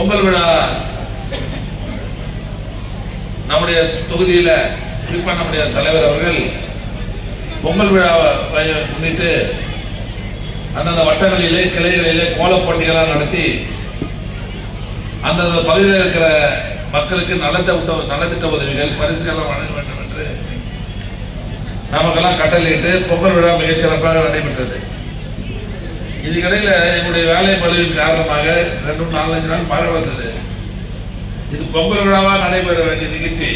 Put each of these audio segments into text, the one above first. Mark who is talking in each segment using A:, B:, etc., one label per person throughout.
A: பொங்கல் விழா நம்முடைய தொகுதியில் குறிப்பாக நம்முடைய தலைவர் அவர்கள் பொங்கல் விழாவை முன்னிட்டு அந்தந்த வட்டங்களிலே கிளைகளிலே கோலப் போட்டிகளாக நடத்தி அந்தந்த பகுதியில் இருக்கிற மக்களுக்கு நலத்திட்ட நலத்திட்ட உதவிகள் பரிசுகளாக வழங்க வேண்டும் என்று நமக்கெல்லாம் கட்டளையிட்டு பொங்கல் விழா மிகச்சிறப்பாக நடைபெற்றது. இதுக்கிடையில என்னுடைய வேலை பழுவின் காரணமாக ரெண்டு மூணு நாலஞ்சு நாள் மழை வந்தது. இது பொங்கல் விழாவாக நடைபெற வேண்டிய நிகழ்ச்சி.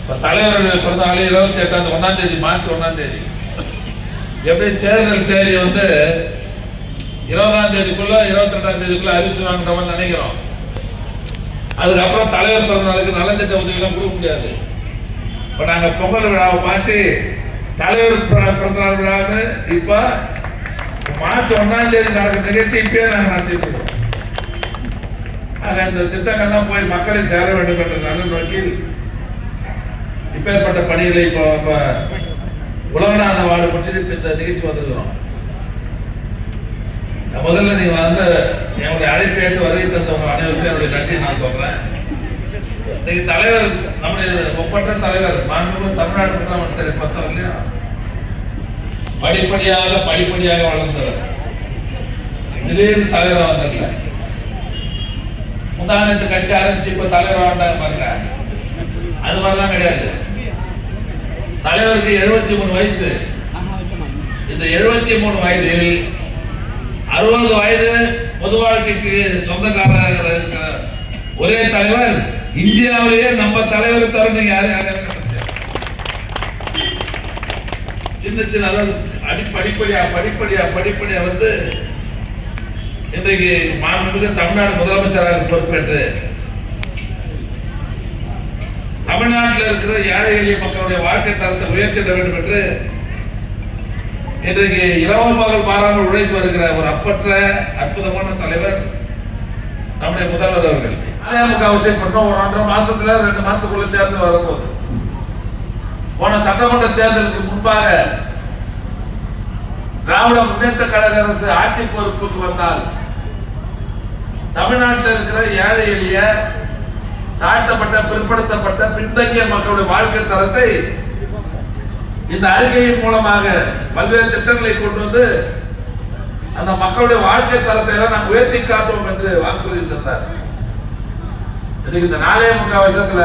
A: இப்போ தலைவர் பிறந்த நாள் இருபத்தி எட்டாம் ஒன்றாம் தேதி மார்ச் ஒன்றாம் தேதி. எப்படி தேர்தல் தேதி வந்து இருபதாம் தேதிக்குள்ள இருபத்தி ரெண்டாம் தேதிக்குள்ள அறிவிச்சுவாங்கிற மாதிரி நினைக்கிறோம். அதுக்கப்புறம் தலைவர் பிறந்த நாளுக்கு நலத்திட்ட உதவிலாம் கொடுக்க முடியாது. இப்போ நாங்கள் பொங்கல் விழாவை பார்த்து தலைவர் பிற- பிறந்த நாள் விழான்னு இப்போ மார்ச் ஒன்றாம் தேதி நடக்கிற நிகழ்ச்சி இப்பயே நாங்கள் நடத்திட்டு இருக்கோம். ஆக இந்த திட்டங்கள்லாம் போய் மக்களை சேர வேண்டும் என்ற நல்ல நோக்கில் இப்பேற்பட்ட பணிகளை இப்போ இப்போ உலகநாத வார்டு முடிச்சுட்டு இப்போ இந்த நிகழ்ச்சி வந்திருக்கிறோம். முதல்ல நீங்கள் வந்து என்னுடைய அழைப்பு ஏற்று வருகை தந்தவங்க அனைவருக்கும் என்னுடைய நன்றி நான் சொல்றேன். இன்னைக்கு தலைவர் நம்முடைய ஒப்பற்ற தலைவர் மாண்புமிகு தமிழ்நாடு முதலமைச்சர் பொறுத்தவரையிலையும் படிப்படியாக படிப்படியாக வளர்ந்தவர். திடீர்னு தலைவராக வந்ததில்ல இந்த கட்சி ஆரம்பிச்சு இப்ப தலைவராக வந்தாங்க பாருங்க. அது மாதிரிலாம் கிடையாது. தலைவருக்கு எழுபத்தி மூணு வயசு. இந்த எழுபத்தி மூணு வயதில் அறுபது வயது பொது வாழ்க்கைக்கு சொந்தக்காரராக இருக்கிற ஒரே தலைவர் இந்தியாவிலேயே நம்ம தலைவர் தவிர நீங்க யாரும் யாரும் சின்ன சின்ன அதாவது அடிப்படிப்படியா படிப்படியா படிப்படியா வந்து இன்றைக்கு மாண்புமிகு தமிழ்நாடு முதலமைச்சராக பொறுப்பேற்று தமிழ்நாட்டில் இருக்கிற ஏழை எளிய மக்களுடைய வாழ்க்கை தரத்தை உயர்த்திட வேண்டும் என்று இன்றைக்கு இரவு பகல் பாராமல் உழைத்து வருகிற ஒரு அப்பற்ற அற்புதமான தலைவர் நம்முடைய முதல்வர் அவர்கள். அதிமுக அவசியப்பட்டோம். ஒரு ஒன்றரை மாசத்துல ரெண்டு மாசத்துக்குள்ள தேர்தல் வரும்போது போன சட்டமன்ற தேர்தலுக்கு முன்பாக திராவிட முன்னேற்ற கழக அரசு ஆட்சி பொறுப்புக்கு வந்தால் தமிழ்நாட்டில் இருக்கிற ஏழை எளிய தாழ்த்தப்பட்ட பிற்படுத்தப்பட்ட பின்தங்கிய மக்களுடைய வாழ்க்கை தரத்தை இந்த அறிக்கையின் மூலமாக பல்வேறு திட்டங்களை கொண்டு வந்து அந்த மக்களுடைய வாழ்க்கை தரத்தை எல்லாம் நாம் உயர்த்தி காட்டுவோம் என்று வாக்குறுதி தந்தார். இன்னைக்கு இந்த நாளைய முக்கால் வருஷத்துல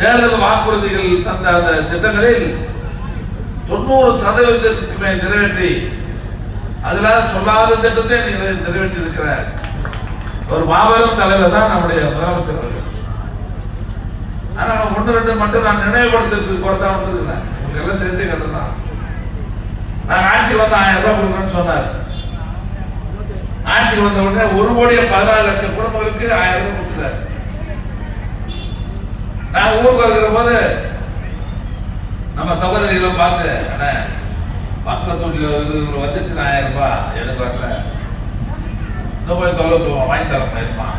A: தேர்தல் வாக்குறுதிகள் தந்த அந்த திட்டங்களில் தொண்ணூறு சதவீதத்திற்கு நிறைவேற்றி அதுல சொல்லாத திட்டத்தை நிறைவேற்றி இருக்கிறார் ஒரு மாபெரும் தலைவர் தான் நம்முடைய முதலமைச்சர் அவர்கள். நான் ஒன்று ரெண்டு மட்டும் நான் நினைவுபடுத்துறதுக்கு குறைத்தா வந்திருக்கிறேன். உங்களுக்கு எல்லாம் தெரிஞ்ச கதை தான். நான் ஆட்சிக்கு வந்து ஆயிரம் ரூபாய் கொடுக்குறேன்னு சொன்னார். ஆட்சிக்கு வந்த உடனே ஒரு கோடியே பதினாலு லட்சம் குடும்பங்களுக்கு ஆயிரம் ரூபாய் கொடுத்துட்டார். நான் ஊருக்கு வருகிற போது நம்ம சகோதரிகளை பார்த்து அண்ணே பக்கத்து வீட்டில் வந்துச்சு ஆயிரம் ரூபாய் எனக்கு வரல இன்னும் கொஞ்சம் தொலை போவோம் வாங்கி தரமா இருப்பான்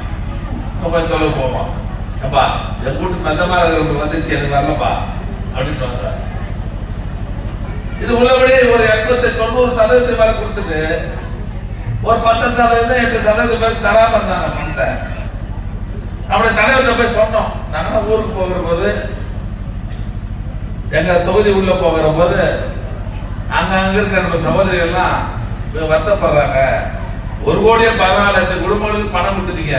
A: இன்னும் கொஞ்சம் தொலை போவோம். ஏப்பா என் வீட்டு மெத்தமாக இருக்கிறவங்க வந்துச்சு எனக்கு வரலப்பா அப்படின்னு வந்தார். இது உள்ளபடி ஒரு எண்பத்தி தொண்ணூறு சதவீதத்துக்கு மேலே கொடுத்துட்டு ஒரு பத்து சதவீதம் எட்டு சதவீதம் பேருக்கு தராமல் இருந்தாங்க பணத்தை. நம்முடைய தலைவர்கிட்ட போய் சொன்னோம் நாங்க ஊருக்கு போகிற போது எங்கள் தொகுதி உள்ள போகிற போது அங்கே அங்கே இருக்கிற நம்ம சகோதரிகள்லாம் வருத்தப்படுறாங்க. ஒரு கோடியே பதினாலு லட்சம் குடும்பங்களுக்கு பணம் கொடுத்துட்டீங்க.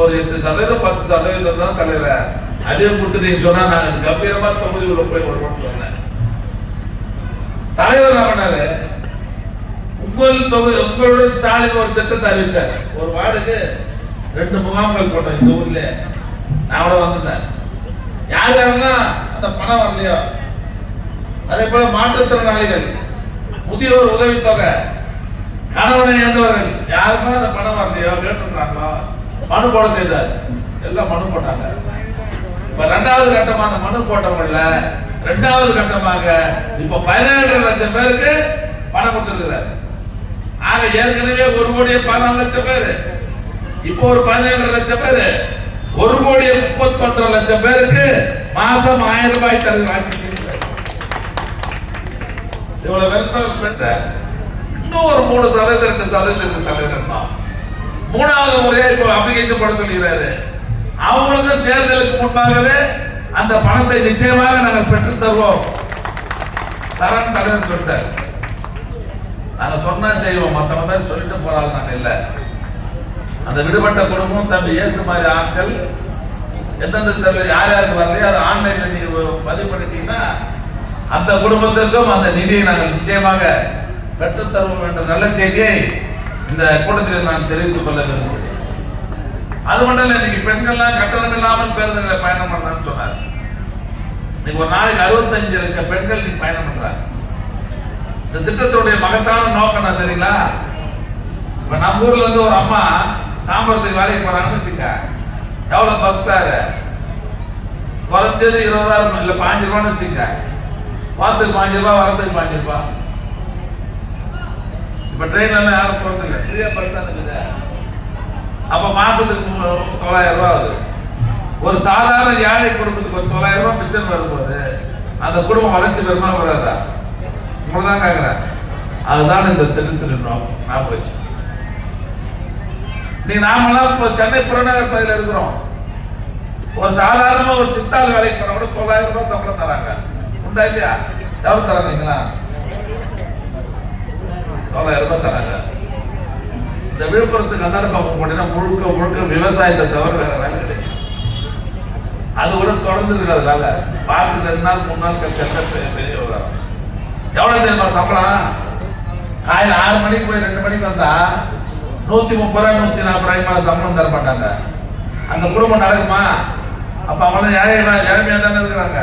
A: ஒரு எட்டு சதவீதம் பத்து சதவீதம் தான் தலைவர். அதிகம் கொடுத்துட்டீங்கன்னு சொன்னால் நான் கம்பீரமாக தொகுதி உள்ள போய் வருவோம்னு சொன்னேன். தலைவர் என்ன பண்ணாரு? உங்கள் தொகுதி உங்களோட ஸ்டாலின் ஒரு திட்டத்தை அறிவிச்சார். ஒரு வார்டுக்கு ரெண்டு முகாம்கள் போட்டோம் இந்த ஊர்ல. நான் கூட வந்திருந்தேன். யார் யாருன்னா அந்த பணம் வரலையோ? அதே போல மாற்றுத்திறனாளிகள் முதியோர் உதவித்தொகை கணவனை இழந்தவர்கள் யாருமே அந்த பணம் வரலையோ? கேட்டுறாங்களோ மனு போட செய்தார். எல்லாம் மனு போட்டாங்க. இப்ப ரெண்டாவது கட்டமா அந்த மனு போட்டவங்கள ரெண்டாவது கட்டமாக இப்ப பதினேழு லட்சம் பேருக்கு பணம் கொடுத்துருக்கிறார். ஆக ஏற்கனவே ஒரு கோடியே பதினாலு லட்சம் பேரு. இப்போ ஒரு பதினேழு லட்சம் பேரு. ஒரு கோடியே முப்பத்தொன்றரை லட்சம் பேருக்கு மாசம் ஆயிரம் ரூபாய் தருகிற ஆட்சி இவ்வளவு வெல்ப பெற்ற இன்னும் ஒரு மூணு சதவீதம் ரெண்டு சதவீதத்துக்கு தலைவர் மூணாவது முறையா இப்போ அப்ளிகேஷன் போட சொல்லிடுறாரு. அவங்களுக்கும் தேர்தலுக்கு முன்பாகவே அந்த பணத்தை நிச்சயமாக நாங்கள் பெற்று தருவோம். தரன் தலைவர் சொல்லிட்டார். நாங்க சொன்னா செய்வோம். மத்தவங்க மாதிரி சொல்லிட்டு போறாங்க நாங்க இல்ல. அந்த விடுபட்ட குடும்பம் தம்பி ஏசு மாதிரி ஆட்கள் எந்தெந்த தெருவில் யார் யாருக்கு வரலையோ அதை ஆன்லைன்ல நீங்க பதிவு பண்ணிட்டீங்கன்னா அந்த குடும்பத்திற்கும் அந்த நிதியை நாங்கள் நிச்சயமாக பெற்றுத்தருவோம் என்ற நல்ல செய்தியை இந்த கூட்டத்தில் நான் தெரிவித்துக் கொள்ள விரும்புகிறேன். அது மட்டும் இல்லை இன்னைக்கு பெண்கள்லாம் கட்டணம் இல்லாமல் பேருந்துகளை பயணம் பண்ணலாம்னு சொன்னார். இன்னைக்கு ஒரு நாளைக்கு அறுபத்தஞ்சு லட்சம் பெண்கள் இன்னைக்கு பயணம் பண்றாங்க. இந்த திட்டத்துடைய மகத்தான நோக்கம் என்ன தெரியுங்களா? இப்ப நம்ம ஊர்ல இருந்து ஒரு அம்மா தாம்பரத்துக்கு வேலைக்கு போறாங்கன்னு வச்சுக்க எவ்வளோ பஸ் பேரு குறைஞ்சது இருபதாயிரம் இல்லை பாஞ்சு ரூபான்னு வச்சுக்க வாரத்துக்கு பாஞ்சு ரூபாய் வரதுக்கு பாஞ்சு ரூபா. இப்போ ட்ரெயின்லாம் எல்லாம் யாரும் போகிறது இல்லை ஃப்ரீயாக படுத்தா இருக்குது அப்ப தொள்ளாயிரம் ரூபாய் ஆகுது. ஒரு சாதாரண ஏழை குடும்பத்துக்கு ஒரு தொள்ளாயிரம் ரூபாய் மிச்சம் வரும்போது அந்த குடும்பம் வளர்ச்சி பெருமா வராதா? உங்களை தான் கேட்குறேன் அதுதான் இந்த திட்டத்தின் நோக்கம். நான் வச்சு நீ நாமெல்லாம் இப்போ சென்னை புறநகர் பகுதியில் இருக்கிறோம். ஒரு சாதாரணமாக ஒரு சித்தாள் வேலைக்கு போன கூட தொள்ளாயிரம் ரூபாய் சம்பளம் தராங்க. உண்டா இல்லையா? எவ்வளவு தராங்களா தொள்ளாயிரம் ரூபாய் தராங்க. இந்த விழுப்புரத்துக்கு அந்தாண்ட பக்கம் போனீங்கன்னா முழுக்க முழுக்க விவசாயத்தை தவிர வேற வேலை கிடையாது. அது கூட தொடர்ந்து இருக்கிறதுனால பார்த்து ரெண்டு நாள் மூணு நாள் கழிச்சு எல்லாம் பெரிய விவகாரம் எவ்வளவு தெரியுமா சம்பளம்? காலையில் ஆறு மணிக்கு போய் ரெண்டு மணிக்கு வந்தா நூத்தி முப்பது ரூபாய் நூத்தி நாற்பது ரூபாய்க்கு மேல சம்பளம் தர மாட்டாங்க. அந்த குடும்பம் நடக்குமா? அப்ப அவங்களும் ஏழைகளா ஏழ்மையா தானே இருக்கிறாங்க.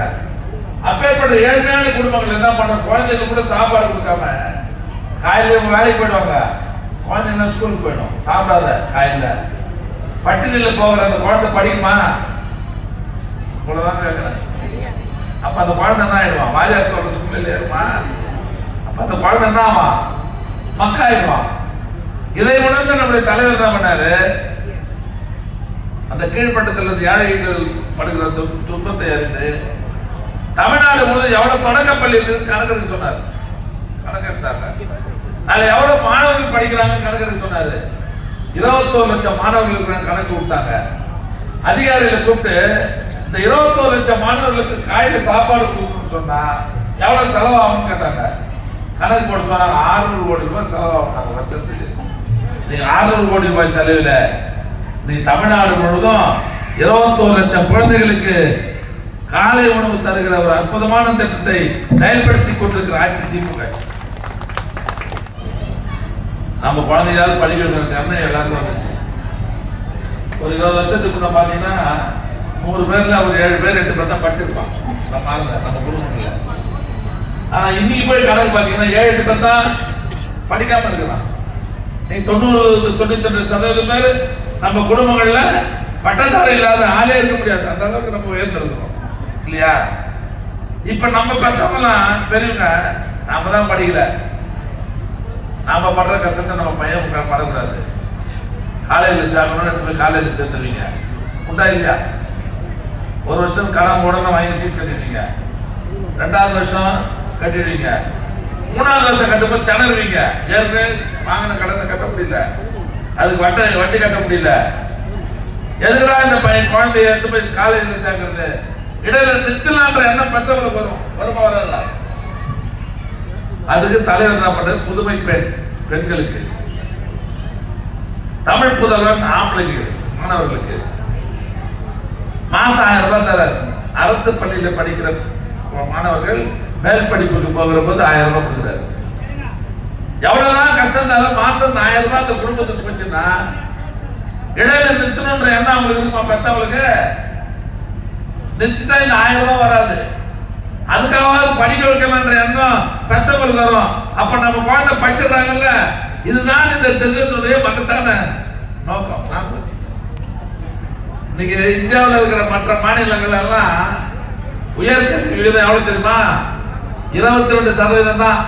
A: அப்பேற்பட்ட ஏழ்மையான குடும்பங்கள் என்ன பண்ற குழந்தைங்க கூட சாப்பாடு கொடுக்காம காலையில் வேலைக்கு போயிடுவாங்க. குழந்தைங்க ஸ்கூலுக்கு போயிடும்? சாப்பிடாத காலையில. பட்டினியில் போகிற அந்த குழந்தை படிக்குமா? இவ்வளோதான் கேட்குறேன் அப்போ அந்த குழந்தை என்ன ஆயிடுவான்? வாஜா சொல்றதுக்கு மேலே ஏறுமா? அப்போ அந்த குழந்தை என்ன ஆவான்? மக்காயிடுவான். இதை உணர்ந்த நம்முடைய தலைவர் என்ன பண்ணாரு? அந்த கீழ்மட்டத்தில் இருந்து ஏழைகள் படுகிற துன்பத்தை அறிந்து தமிழ்நாடு முழுவதும் எவ்வளவு தொடக்கப்பள்ளியில் இருக்கு கணக்கெடுக்க சொன்னார்? கணக்கெடுத்தாங்க. அதுல எவ்வளவு மாணவர்கள் படிக்கிறாங்க கணக்கெடுக்க சொன்னாரு. இருபத்தோரு லட்சம் மாணவர்களுக்கு கணக்கு விட்டாங்க. அதிகாரிகளை கூப்பிட்டு இந்த இருபத்தோரு லட்சம் மாணவர்களுக்கு காயில சாப்பாடு கொடுக்கணும்னு சொன்னா எவ்வளவு செலவாகும்னு கேட்டாங்க. கணக்கு போட்டு சொன்னாங்க 600 கோடி ரூபாய் செலவாகும் வருஷத்துக்கு. நீ 600 கோடி ரூபாய் செலவில் நீ தமிழ்நாடு முழுவதும் இருபத்தோரு லட்சம் குழந்தைகளுக்கு காலை உணவு தருகிற ஒரு அற்புதமான திட்டத்தை செயல்படுத்தி கொண்டிருக்கிற ஆட்சி திமுக. ஆட்சி. நம்ம குழந்தைகளாவது படிக்க வைக்கிற எல்லாருக்கும் வந்துச்சு. ஒரு இருபது வருஷத்துக்கு முன்ன பாத்தீங்கன்னா நூறு பேர்ல ஒரு ஏழு பேர் எட்டு பேர் தான் படிச்சிருப்பான் நம்ம ஆளுங்க நம்ம குடும்பத்தில். ஆனால் இன்னைக்கு போய் கணக்கு பார்த்தீங்கன்னா ஏழு எட்டு பேர் தான் படிக்காம இருக்கிறான் நீ தொண்ணூறு தொண்ணூத்தி ரெண்டு சதவீதம் பேர் நம்ம குடும்பங்கள்ல பட்டதாரி இல்லாத ஆளே இருக்க முடியாது. அந்த அளவுக்கு நம்ம உயர்ந்திருக்கிறோம். இல்லையா? இப்ப நம்ம பெற்றவங்களாம் பெரியவங்க நாம தான் படிக்கல. நாம படுற கஷ்டத்தை நம்ம பையன் படக்கூடாது. காலையில் சேர்க்கணும்னு எடுத்து போய் காலையில் சேர்த்துருவீங்க. உண்டா இல்லையா? ஒரு வருஷம் கடன் உடனே வாங்கி ஃபீஸ் கட்டிடுவீங்க. ரெண்டாவது வருஷம் கட்டிடுவீங்க. மூணாவது வருஷம் கட்டும்போது திணறுவீங்க. ஏற்கனவே வாங்கின கடனை கட்ட முடியல. அதுக்கு வட்டி வட்டி கட்ட முடியல. எதுக்குடா இந்த பையன் குழந்தைய எடுத்து போய் காலேஜில் சேர்க்கறது? இடையில நிறுத்தலான்ற எண்ணம் பெற்றவங்களுக்கு வரும்? வருமா வராதா? அதுக்கு தலைவர் என்ன பண்றது புதுமை பெண் பெண்களுக்கு. தமிழ் புதல்வன் ஆம்பளைக்கு மாணவர்களுக்கு. மாசம் ஆயிரம் ரூபாய் தரார். அரசு பள்ளியில படிக்கிற மாணவர்கள் மேல் படிப்புக்கு போகிற போது ஆயிரம் ரூபாய் கொடுக்குறாரு எவ்வளவுதான் கஷ்டம் இருந்தாலும் மாசம் ஆயிரம் ரூபாய் அந்த குடும்பத்துக்கு போச்சுன்னா இடையில நிறுத்தணுன்ற எண்ணம் அவங்களுக்கு இருக்குமா பெத்தவங்களுக்கு? நிறுத்திட்டா இந்த ஆயிரம் ரூபாய் வராது. அதுக்காவது படிக்க வைக்கலான்ற எண்ணம் பெத்தவங்களுக்கு வரும். அப்ப நம்ம குழந்தை படிச்சிடறாங்கல்ல இதுதான் இந்த திட்டத்துடைய மகத்தான நோக்கம். நான் இன்னைக்கு இந்தியாவில் இருக்கிற மற்ற மாநிலங்கள் எல்லாம் உயர்கல்வி விகிதம் எவ்வளவு தெரியுமா? இருபத்தி ரெண்டு சதவீதம் தான்.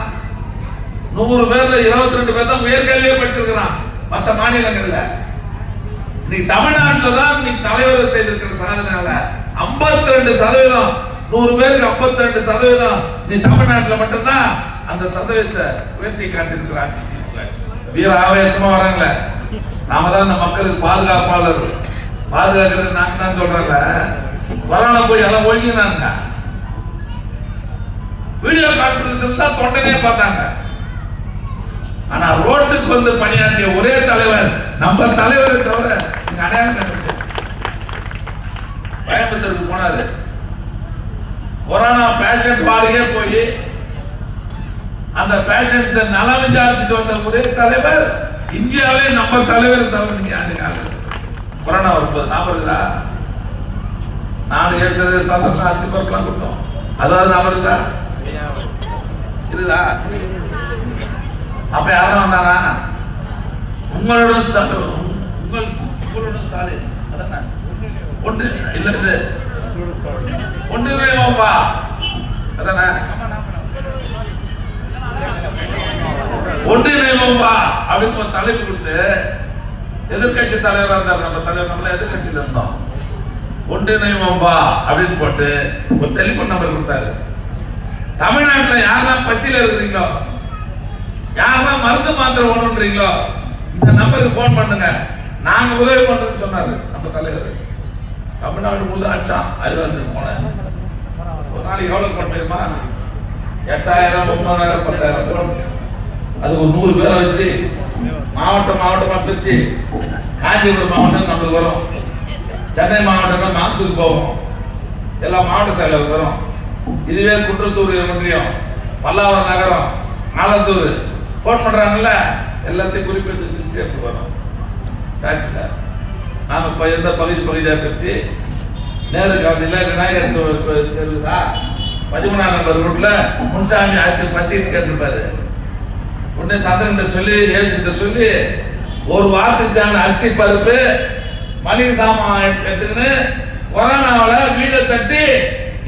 A: நூறு பேர்ல இருபத்தி ரெண்டு பேர் தான் உயர்கல்வியே படிச்சிருக்கிறான். மற்ற மாநிலங்கள்ல. இன்னைக்கு தமிழ்நாட்டில் தான் இன்னைக்கு தலைவர் செய்திருக்கிற சாதனையால 52% ரெண்டு சதவீதம் நூறு பேருக்கு 52% ரெண்டு சதவீதம் நீ தமிழ்நாட்டில் மட்டும்தான் அந்த சதவீதத்தை உயர்த்தி காட்டியிருக்கிறான் வீர ஆவேசமா வராங்களே. நாம தான் இந்த மக்களுக்கு பாதுகாப்பாளர் பாதுகாக்கிறது நாங்க தான் சொல்றேன்ல கொரோனா போய் எல்லாம் ஒழுங்கினாங்க. வீடியோ கான்பரன்ஸ் தான் தொண்டனே பார்த்தாங்க. ஆனா ரோட்டுக்கு வந்து பணியாற்றிய ஒரே தலைவர் நம்ம தலைவரை தவிர அடையாளம் கண்டுபிடிச்சு கோயம்புத்தூருக்கு போனாரு. கொரோனா பேஷண்ட் வார்டுக்கே போய் அந்த பேஷண்ட் நலம் விசாரிச்சுட்டு வந்த ஒரே தலைவர் இந்தியாவே நம்ம தலைவர் தவிர நீங்க யாரு யாரு கொரோனா வரும்போது ஞாபகம் இருக்குதா? நாலு ஏசு சாதாரண அரிசி பருப்புலாம் கொடுத்தோம். அதாவது ஞாபகம் இருக்குதா? இருக்குதா அப்ப யாரும் வந்தானா உங்களுடன் உங்கள் உங்களுடன் ஸ்டாலின் அதானே? ஒன்று இல்ல இது. ஒன்றிணைவோம்பா அதானே? ஒன்றிணைவோம்பா அப்படின்னு ஒரு தலைப்பு கொடுத்து எதிர்க்கட்சி தலைவராக இருந்தார். நம்ம தலைவர் நம்மள எதிர்கட்சியில் இருந்தோம். ஒன்றிணைவோம்பா அப்படின்னு போட்டு ஒரு டெலிபோன் நம்பர் கொடுத்தாரு. தமிழ்நாட்டில் யாரெல்லாம் பசியில் இருக்கிறீங்களோ யாரெல்லாம் மருந்து மாத்திரை ஒண்ணுன்றீங்களோ இந்த நம்பருக்கு ஃபோன் பண்ணுங்க. நாங்க உதவி பண்றோம்னு சொன்னாரு நம்ம தலைவர். தமிழ்நாடு முழு அச்சான் அறிவாளத்துக்கு போனேன். ஒரு நாளைக்கு எவ்வளவு போன் தெரியுமா? எட்டாயிரம் ஒன்பதாயிரம் பத்தாயிரம் போன். அது ஒரு நூறு பேரை வச்சு மாவட்டம் மாவட்டமா பிரிச்சு காஞ்சிபுரம் மாவட்டம் நம்மளுக்கு வரும். சென்னை மாவட்டம்னா மாசுக்கு போவோம். எல்லா மாவட்ட செயலர் வரும். இதுவே குன்றத்தூர் ஒன்றியம் பல்லாவரம் நகரம் ஆலத்தூர் ஃபோன் பண்றாங்கல்ல? எல்லாத்தையும் குறிப்பிட்டு சேர்ந்து வரோம் வரும் ஃபேக்ஸ்ல நாம இப்போ எந்த பகுதி பகுதியாக பிரிச்சு நேரு காலனியில் விநாயகர் தெருதா பதிமூணாம் நம்பர் ரோட்ல முன்சாமி ஆட்சி பச்சின்னு கேட்டிருப்பாரு. உடனே சந்திரன் சொல்லி ஏசுகிட்ட சொல்லி ஒரு வாரத்துக்கான அரிசி பருப்பு மளிகை சாமான் எடுத்துக்கின்னு கொரோனாவில் வீடை தட்டி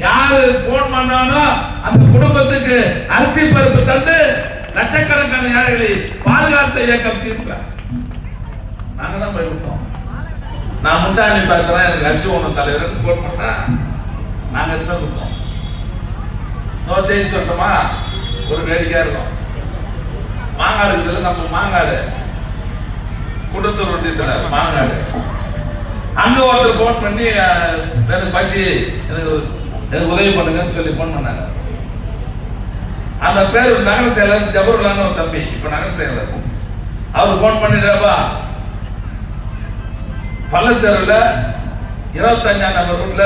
A: யாரு போன் பண்ணானோ அந்த குடும்பத்துக்கு அரிசி பருப்பு தந்து லட்சக்கணக்கான ஏழைகளை பாதுகாத்த இயக்கம் திமுக. நாங்க தான் போய் கொடுத்தோம் நான் முன்சாமி பேசுறேன் எனக்கு அரிசி ஒன்று தலைவர் போன் பண்ணா நாங்க எதுவுமே கொடுத்தோம் நோ செய்தி சொல்லட்டுமா? ஒரு வேடிக்கையா இருக்கும். மாங்காடு இருக்கிறது நம்ம மாங்காடு. குடும்பத்தூர் ஒன்றியத்தில் மாங்காடு. அங்க ஒருத்தர் ஃபோன் பண்ணி எனக்கு பசி எனக்கு எனக்கு உதவி பண்ணுங்கன்னு சொல்லி ஃபோன் பண்ணாங்க. அந்த பேர் நகர செயலர் ஜபருல்லான்னு ஒரு தம்பி இப்ப நகர செயலர் அவர் ஃபோன் பண்ணிட்டாப்பா பள்ளத்தெருவில் இருபத்தஞ்சாம் நம்பர் ரூட்ல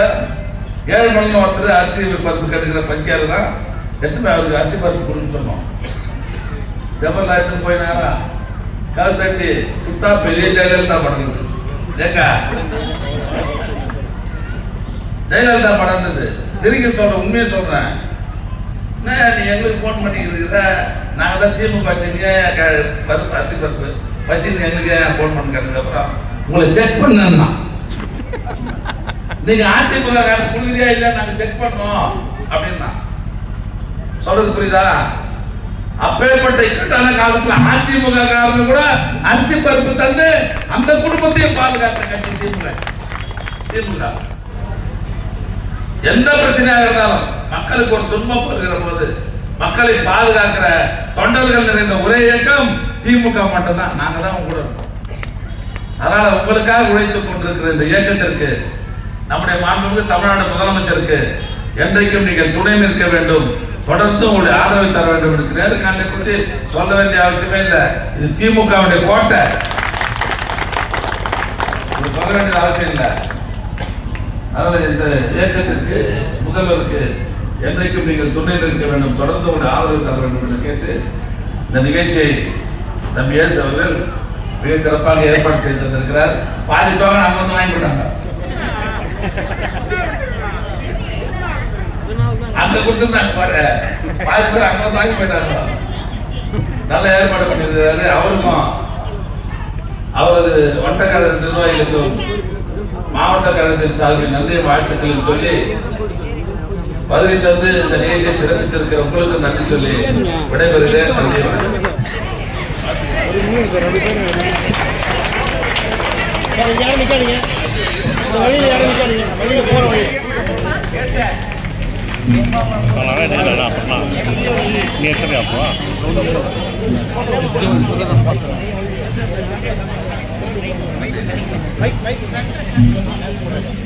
A: ஏழு மணிக்கு ஒருத்தர் அரிசி பருப்பு கட்டுக்கிற பஞ்சாரு தான். எட்டுமே அவருக்கு அரிசி பருப்பு கொடுன்னு சொன்னோம். ஜபர்லா எடுத்துன்னு போயினாரா? கால் தட்டி குத்தா பெரிய ஜெயலலிதா படம் ஏக்கா. ஜெயலலிதா படம் சிரிக்க சொல்கிறேன் உண்மையை சொல்கிறேன் என்ன நீ எங்களுக்கு ஃபோன் பண்ணிக்கிறீங்களா நாங்கள் தான் திமுக வச்சுங்க பருப்பு அரிசி பருப்பு? வச்சுங்க எங்களுக்கு ஃபோன் பண்ண கேட்டதுக்கப்புறம் உங்களை செக் பண்ணா நீங்கள் அதிமுக காசு கொடுக்குறியா இல்லை நாங்கள் செக் பண்ணோம். அப்படின்னா. சொல்கிறது புரியுதா? அப்பேற்பட்ட இக்கட்டான காலத்துல அதிமுக காரணம் கூட அரிசி பருப்பு தந்து அந்த குடும்பத்தையும் பாதுகாத்த கட்சி திமுக திமுக எந்த பிரச்சனையாக இருந்தாலும் மக்களுக்கு ஒரு துன்பம் வருகிற போது மக்களை பாதுகாக்கிற தொண்டர்கள் நிறைந்த ஒரே இயக்கம் திமுக மட்டும்தான். நாங்க தான் உங்களோட கூட இருக்கோம். அதனால உங்களுக்காக உழைத்துக் கொண்டிருக்கிற இந்த இயக்கத்திற்கு நம்முடைய மாண்புமிகு தமிழ்நாடு முதலமைச்சருக்கு என்றைக்கும் நீங்கள் துணை நிற்க வேண்டும். தொடர்ந்து உங்களுடைய ஆதரவை தர வேண்டும் என்று நேர்காணலை பற்றி சொல்ல வேண்டிய அவசியமே இல்லை. இது திமுகவுடைய கோட்டை. இது சொல்ல வேண்டிய அவசியம் இல்லை. அதனால் இந்த இயக்கத்திற்கு முதல்வருக்கு என்றைக்கும் நீங்கள் துணை நிற்க வேண்டும். தொடர்ந்து ஒரு ஆதரவு தர வேண்டும் என்று கேட்டு இந்த நிகழ்ச்சியை தம்பி எஸ் அவர்கள் மிக சிறப்பாக ஏற்பாடு செய்து தந்திருக்கிறார். பாதி தொகை நாங்கள் வந்து வாங்கி போட்டாங்க. அங்க கொடுத்துருந்தாங்க பாரு. பாதி பேர் அங்க வந்து வாங்கி போயிட்டாங்க. நல்ல ஏற்பாடு பண்ணியிருக்காரு அவருக்கும் அவரது வட்டக்கழக நிர்வாகிகளுக்கும் மாவட்ட கழகத்தின் சார்பில் நன்றி வாழ்த்துக்கள் சொல்லி வருகை தந்து இந்த நிகழ்ச்சியை சிறப்பித்திருக்கிற உங்களுக்கு நன்றி சொல்லி விடைபெறுகிறேன். நன்றி வணக்கம்.
B: நிற்காதீங்க வழியில் யாரும் வழியில் போகிற வழி
C: நானே நேரில் பண்ணலாம் நீ எத்தனை அப்போ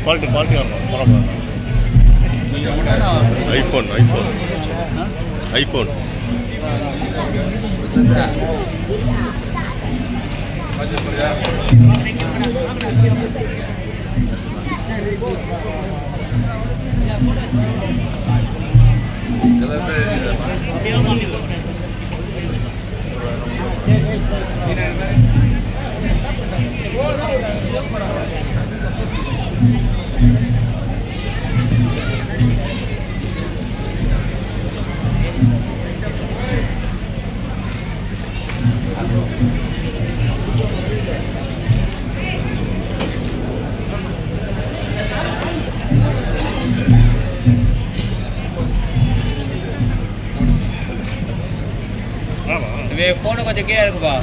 C: குவாலிட்டி குவாலிட்டி வரணும் பரவாயில்ல iPhone iPhone iPhone
D: Thank you. ஆமாம் இவே இருக்குப்பா